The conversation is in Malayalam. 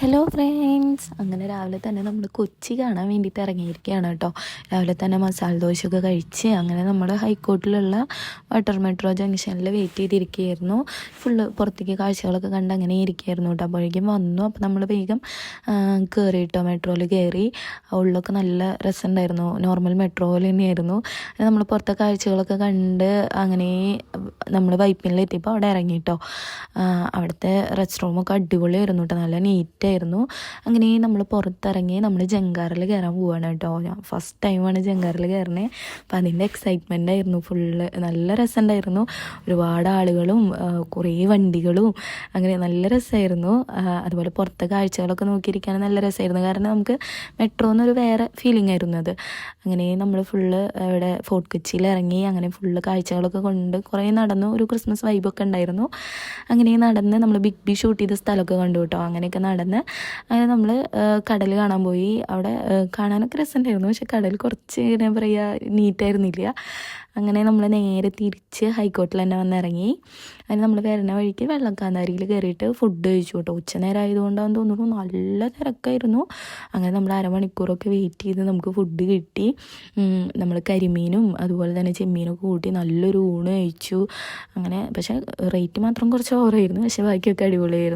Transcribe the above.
ഹലോ ഫ്രണ്ട്സ് അങ്ങനെ രാവിലെ തന്നെ നമ്മൾ കൊച്ചി കാണാൻ വേണ്ടിയിട്ട് ഇറങ്ങിയിരിക്കുകയാണ് കേട്ടോ. രാവിലെ തന്നെ മസാല ദോശയൊക്കെ കഴിച്ച് അങ്ങനെ നമ്മൾ ഹൈക്കോർട്ടിലുള്ള വാട്ടർ മെട്രോ ജംഗ്ഷനിൽ വെയിറ്റ് ചെയ്തിരിക്കുകയായിരുന്നു. ഫുള്ള് പുറത്തേക്ക് കാഴ്ചകളൊക്കെ കണ്ട് അങ്ങനെ ഇരിക്കുകയായിരുന്നു കേട്ടോ. അപ്പോഴേക്കും വന്നു. അപ്പോൾ നമ്മൾ വേഗം കയറി കേട്ടോ മെട്രോയിൽ കയറി ഉള്ളൊക്കെ നല്ല രസമുണ്ടായിരുന്നു. നോർമൽ മെട്രോ പോലെ തന്നെയായിരുന്നു. നമ്മൾ പുറത്തെ കാഴ്ചകളൊക്കെ കണ്ട് അങ്ങനെ നമ്മൾ വൈപ്പിനിലെത്തിയപ്പോൾ അവിടെ ഇറങ്ങി കേട്ടോ. അവിടുത്തെ റെസ്റ്റ് റൂമൊക്കെ അടിപൊളിയായിരുന്നു കേട്ടോ. നല്ല നീറ്റായിരുന്നു അങ്ങനെ നമ്മൾ പുറത്തിറങ്ങി നമ്മൾ ജങ്കാറിൽ കയറാൻ പോവാണ് കേട്ടോ. ഞാൻ ഫസ്റ്റ് ടൈമാണ് ജങ്കാറിൽ കയറുന്നത് അപ്പം അതിന്റെ എക്സൈറ്റ്മെന്റ് ആയിരുന്നു ഫുള്ള് നല്ല രസമുണ്ടായിരുന്നു ഒരുപാട് ആളുകളും കുറേ വണ്ടികളും. അങ്ങനെ നല്ല രസമായിരുന്നു അതുപോലെ പുറത്തെ കാഴ്ചകളൊക്കെ നോക്കിയിരിക്കാൻ നല്ല രസമായിരുന്നു കാരണം നമുക്ക് മെട്രോ എന്നൊരു വേറെ ഫീലിംഗ് ആയിരുന്നു അത്. അങ്ങനെ നമ്മൾ ഫുള്ള് ഇവിടെ ഫോർട്ട് കൊച്ചിയിൽ ഇറങ്ങി അങ്ങനെ ഫുള്ള് കാഴ്ചകളൊക്കെ കൊണ്ട് കുറേ നടന്നു ഒരു ക്രിസ്മസ് വൈബൊക്കെ ഉണ്ടായിരുന്നു. അങ്ങനെ നടന്ന് നമ്മൾ ബിഗ് ബി ഷൂട്ട് ചെയ്ത സ്ഥലമൊക്കെ കണ്ടു കേട്ടോ. അങ്ങനെയൊക്കെ നടന്ന് അങ്ങനെ നമ്മൾ കടൽ കാണാൻ പോയി. അവിടെ കാണാനൊക്കെ രസമുണ്ടായിരുന്നു പക്ഷെ കടൽ കുറച്ച് എന്താ പറയുക നീറ്റായിരുന്നില്ല. അങ്ങനെ നമ്മൾ നേരെ തിരിച്ച് ഹൈക്കോർട്ടിൽ തന്നെ വന്നിറങ്ങി. അതിന് നമ്മൾ വരുന്ന വഴിക്ക് വെള്ളക്കാന്താരിയിൽ കയറിയിട്ട് ഫുഡ് കഴിച്ചു കേട്ടോ. ഉച്ചനേരം ആയതുകൊണ്ടാണെന്ന് തോന്നുന്നു. നല്ല തിരക്കായിരുന്നു. അങ്ങനെ നമ്മൾ അരമണിക്കൂറൊക്കെ വെയിറ്റ് ചെയ്ത് നമുക്ക് ഫുഡ് കിട്ടി. നമ്മൾ കരിമീനും അതുപോലെ തന്നെ ചെമ്മീനൊക്കെ കൂട്ടി നല്ലൊരു ഊണ് കഴിച്ചു. അങ്ങനെ പക്ഷേ റേറ്റ് മാത്രം കുറച്ച് ഓവറായിരുന്നു പക്ഷേ ബാക്കിയൊക്കെ അടിപൊളിയായിരുന്നു.